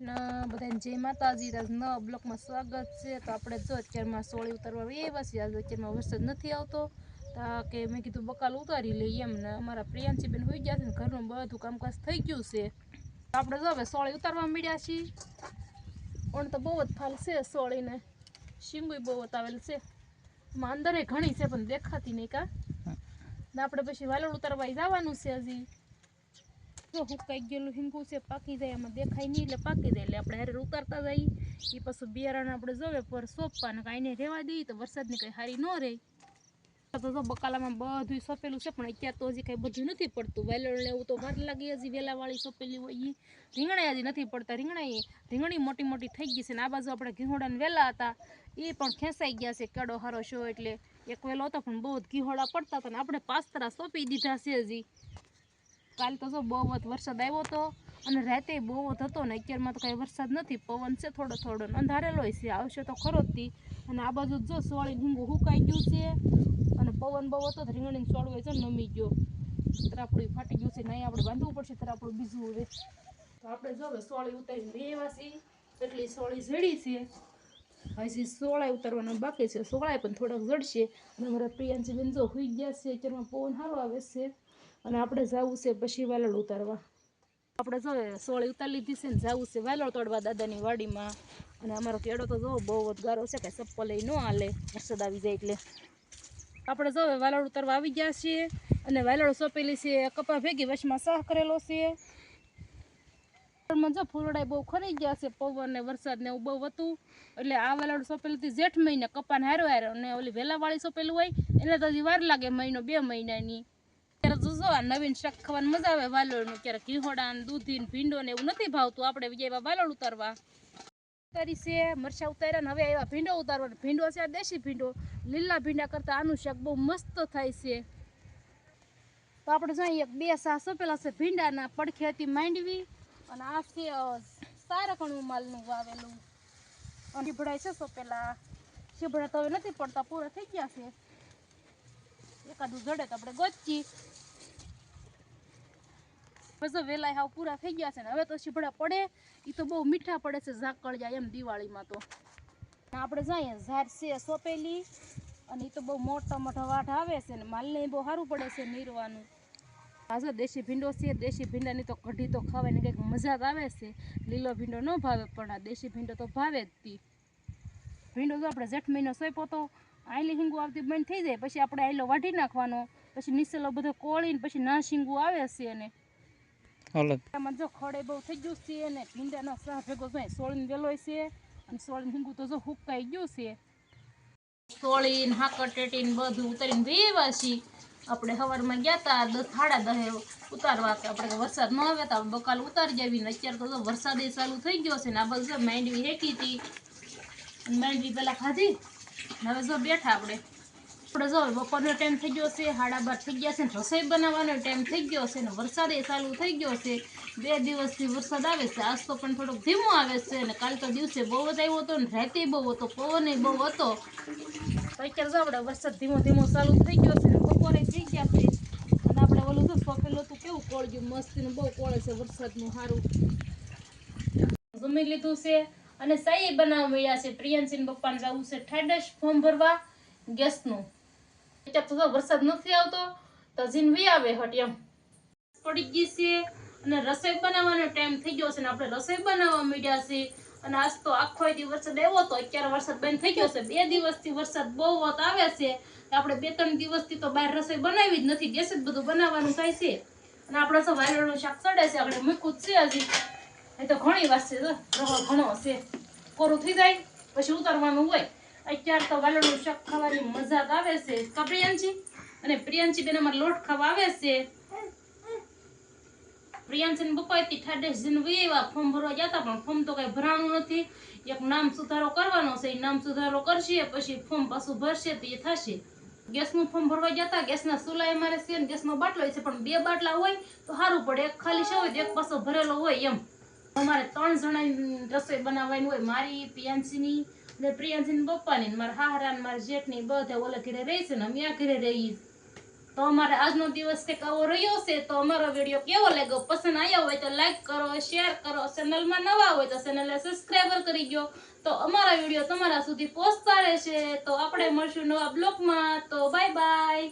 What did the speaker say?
ના બધાને જય માતાજી. રાજ નવા બ્લોકમાં સ્વાગત છે. તો આપણે જો અત્યારમાં સોળી ઉતારવા એ આજે અત્યારમાં વરસાદ નથી આવતો. કે મેં કીધું બકાલ ઉતારી લઈએ એમ ને. અમારા પ્રિયાંશીબેન હોઈ ગયા છે ને ઘરનું બધું કામકાજ થઈ ગયું છે. તો આપણે જો હવે સોળી ઉતારવા મળ્યા છીએ. પણ તો બહુ જ ફાલ છે સોળીને. શીંગુય બહુ આવેલ છે. એમાં અંદરે ઘણી છે, પણ દેખાતી નહીં કા. ને આપણે પછી વાલણ ઉતારવા જવાનું છે હજી. જો હુકાઈ ગયેલું હિંગું છે, પાકી જાય એમાં દેખાય નહીં, એટલે પાકી જાય, એટલે આપણે હારે ઉતારતા જઈએ. એ પાછું બિયારણ આપણે જોવે, પર સોંપવા, ને કાંઈ રહેવા દઈએ, તો વરસાદની કંઈ હારી ન રહે. તો જો બકાલામાં બધું સોંપેલું છે, પણ અત્યારે તો હજી કાંઈ બધું નથી પડતું. વેલણ લેવું તો વાર લાગી, હજી વેલાવાળી સોંપેલી હોય એ રીંગણા હજી નથી પડતા, રીંગણા રીંગણી મોટી મોટી થઈ ગઈ છે, ને આ બાજુ આપણે ઘીહોડાને વેલા હતા. એ પણ ખેંચાઈ ગયા છે કેડો હારો શો, એટલે એક વેલો હતો, પણ બહુ ઘીહોડા પડતા હતા, ને આપણે પાસ્તરા સોંપી દીધા છે હજી. કાલ તો બહુ જ વરસાદ આવ્યો હતો અને રાતે બહુ જ હતો ને અત્યારમાં તો કાંઈ વરસાદ નથી, પવન છે થોડો થોડો અંધારેલો છે, આવશે તો ખરો જ અને આ બાજુ જો સોળી હિંગું હુકાઈ ગયું છે અને પવન બહુ હતો તો રીંગણીને સોળવે છે નમી ગયો. તરાપડું ફાટી ગયું છે નહીં આપણે બાંધવું પડશે, તરાપડું બીજું હવે. તો આપણે જો સોળી ઉતારીને છીએ, એટલી સોળી જડી છે. હજી સોળાય ઉતારવાના બાકી છે, સોળાય પણ થોડાક જડશે. અને અમારા પ્રિયાંશી બેન જો હુઈ ગયા છે, અત્યારમાં પવન સારો આવે છે. અને આપણે જવું છે પછી વાલડ ઉતારવા. આપણે જો સોળી ઉતારી લીધી છે ને જવું છે વાલડ તોડવા દાદાની વાડીમાં. અને અમારો કેડો તો જો બહુ જ ગારો છે કે ચપ્પલ ન હાલે, વરસાદ આવી જાય એટલે. આપણે જો વાલડ ઉતારવા આવી ગયા છીએ અને વાલડ સોંપેલી છે કપા ભેગી વચમાં સાહ કરેલો છે. જો ફૂલડા બહુ ખરી ગયા છે, પવન ને વરસાદ ને એવું બહુ હતું. એટલે આ વેલાડ સોંપેલી હતી જેઠ મહિને, કપાને હારો હારો અને ઓલી વેલાવાળી સોંપેલું હોય, એને તો હજી વાર લાગે મહિનો, બે મહિનાની. ત્યારે તો શાક ખાવાની મજા આવે, વાલોળનું ક્યારેક ઘીહોડા ને દૂધી ને ભીંડો ને એવું નથી ભાવતું. આપણે બીજા વાલોળ ઉતારવા. ઉતારી છે, મરચા ઉતાર્યા ને હવે આવ્યા ભીંડો ઉતારવાનો. ભીંડો છે દેશી ભીંડો. લીલા ભીંડા કરતાં આનું શાક બહુ મસ્ત થાય છે. તો આપણે જોઈએ બે સાસો સોંપેલા છે ભીંડાના પડખે હતી માંડવી. અને આ છે સારકણું માલનું વાવેલું. અને શીભડા છે સોંપેલા શીભડા તો નથી પડતા, પૂરા થઈ ગયા છે. એકાદું જડે તો આપણે ગોચી બસ વેલા હાવ પૂરા થઈ ગયા છે ને. હવે તો શીભડા પડે. એ તો બહુ મીઠા પડે છે ઝાકળ જાય એમ દિવાળીમાં તો. આપણે જઈએ ઝાડ છે સોંપેલી. અને એ તો બહુ મોટા મોટા વાઢ આવે છે ને. માલને બહુ સારું પડે છે નીરવાનું. પાછો દેશી ભીંડો છે. દેશી ભીંડાની તો કઢી તો ખાવાની કંઈક મજા જ આવે છે. લીલો ભીંડો ન ભાવે પણ આ દેશી ભીંડો તો ભાવે જ તી. ભીંડો જો આપણે જેઠ મહિનો સોંપ્યો તો આયલી હિંગુ આવતી બંધ થઈ જાય પછી આપણે આયલો વાઢી નાખવાનો પછી નીચેલો બધો કોળીને પછી ના શીંગુ આવે છે અને આમાં જો ખડે બહુ થઈ ગયું છે અને ભીંડાનો શાહ ભેગો જોઈએ સોળીને વેલો છે અને સોળીને હિંગુ તો જો હુકાઈ ગયું છે. સોળીને હાકર ટેટીને બધું ઉતારીને છીએ. આપણે સવારમાં ગયા હતા દસ સાડા દહે ઉતારવા કે આપણે વરસાદ ન આવે હતા બકાલ ઉતારી જવી ને અત્યારે તો જો વરસાદ ચાલુ થઈ ગયો છે ને આ બધું માંડવી હેકી હતી. અને માંડવી પહેલાં ખાધી? હવે જો બેઠા આપણે. આપણે જો બપોરનો ટાઈમ થઈ ગયો છે હાડા બાર થઈ ગયા છે ને રસોઈ બનાવવાનો ટાઈમ થઈ ગયો છે ને વરસાદ એ ચાલુ થઈ ગયો છે. બે દિવસથી વરસાદ આવે છે, આજ તો પણ થોડોક ધીમો આવે છે ને કાલ તો દિવસે બહુ જ આવ્યો હતો ને રાતે બહુ હતો, પવન બહુ હતો. તો અત્યારે જો આપણે વરસાદ ધીમો ધીમો ચાલુ થઈ ગયો છે બપોરે થઈ ગયા છે. અને આપણે ઓલું તો સોંપેલું હતું, કેવું કોળ્યું? મસ્તીનું બહુ કોળે છે વરસાદનું સારું જમી લીધું છે. અને સાઈ બનાવવા મળ્યા છે. પ્રિયંશીન પપ્પાને જવું છે ઠાડશ ફોર્મ ભરવા ગેસનું. અત્યારે તો વરસાદ નથી આવતો, તો જીન વી આવે હટ એમ. પડી ગઈ છે અને રસોઈ બનાવવાનો ટાઈમ થઈ ગયો છે ને આપણે રસોઈ બનાવવા માંડ્યા છે. અને આજ તો આખો દિવસ વરસાદ આવ્યો તો અત્યારે વરસાદ બંધ થઈ ગયો છે. બે દિવસથી વરસાદ બહુ વત આવે છે. આપણે બે ત્રણ દિવસથી તો બહાર રસોઈ બનાવી જ નથી. ગેસ જ બધું બનાવવાનું થાય છે. અને આપણે તો વાયરળનું શાક ચડે છે. આપણે મૂકવું જ છે હજી. એ તો ઘણી વાત છે, જો ઘણો છે. કોરું થઈ જાય, પછી ઉતારવાનું હોય. અત્યારે તો વાલણનું શાક ખાવાની મજા આવે છે. કા પ્રિયાંશી? અને પ્રિયાંશી બેન અમારે લોટ ખાવા આવે છે. પ્રિયાંશી બપાઈથી ઠાડેશ જઈને વેવા ફોર્મ ભરવા જતા પણ ફોર્મ તો કઈ ભરાણું નથી. એક નામ સુધારો કરવાનો છે એ નામ સુધારો કરશે, પછી ફોર્મ પાછું ભરશે તો એ થશે. ગેસનું ફોર્મ ભરવા ગયા હતા, ગેસના સુલાય અમારે છે ગેસનો બાટલો છે, પણ બે બાટલા હોય તો સારું પડે. એક ખાલી છે હોય તો એક પાછો ભરેલો હોય એમ. અમારે ત્રણ જણાની રસોઈ બનાવવાની હોય. મારી, પ્રિયાંશીની ને પ્રિયાંશીની પપ્પાની મારા હારા ને મારા જેઠની બધા ઓલા ઘરે રહી છે ને અમે આ ઘરે રહીએ. તો અમારે આજનો દિવસ કંઈક આવો રહ્યો છે, તો અમારો વીડિયો કેવો લાગ્યો? પસંદ આવ્યો હોય તો લાઈક કરો શેર કરો ચેનલમાં નવા હોય તો ચેનલને સબસ્ક્રાઈબર કરી ગયો તો અમારા વીડિયો તમારા સુધી પહોંચતા રહેશે. તો આપણે મળશું નવા બ્લોગમાં. તો બાય બાય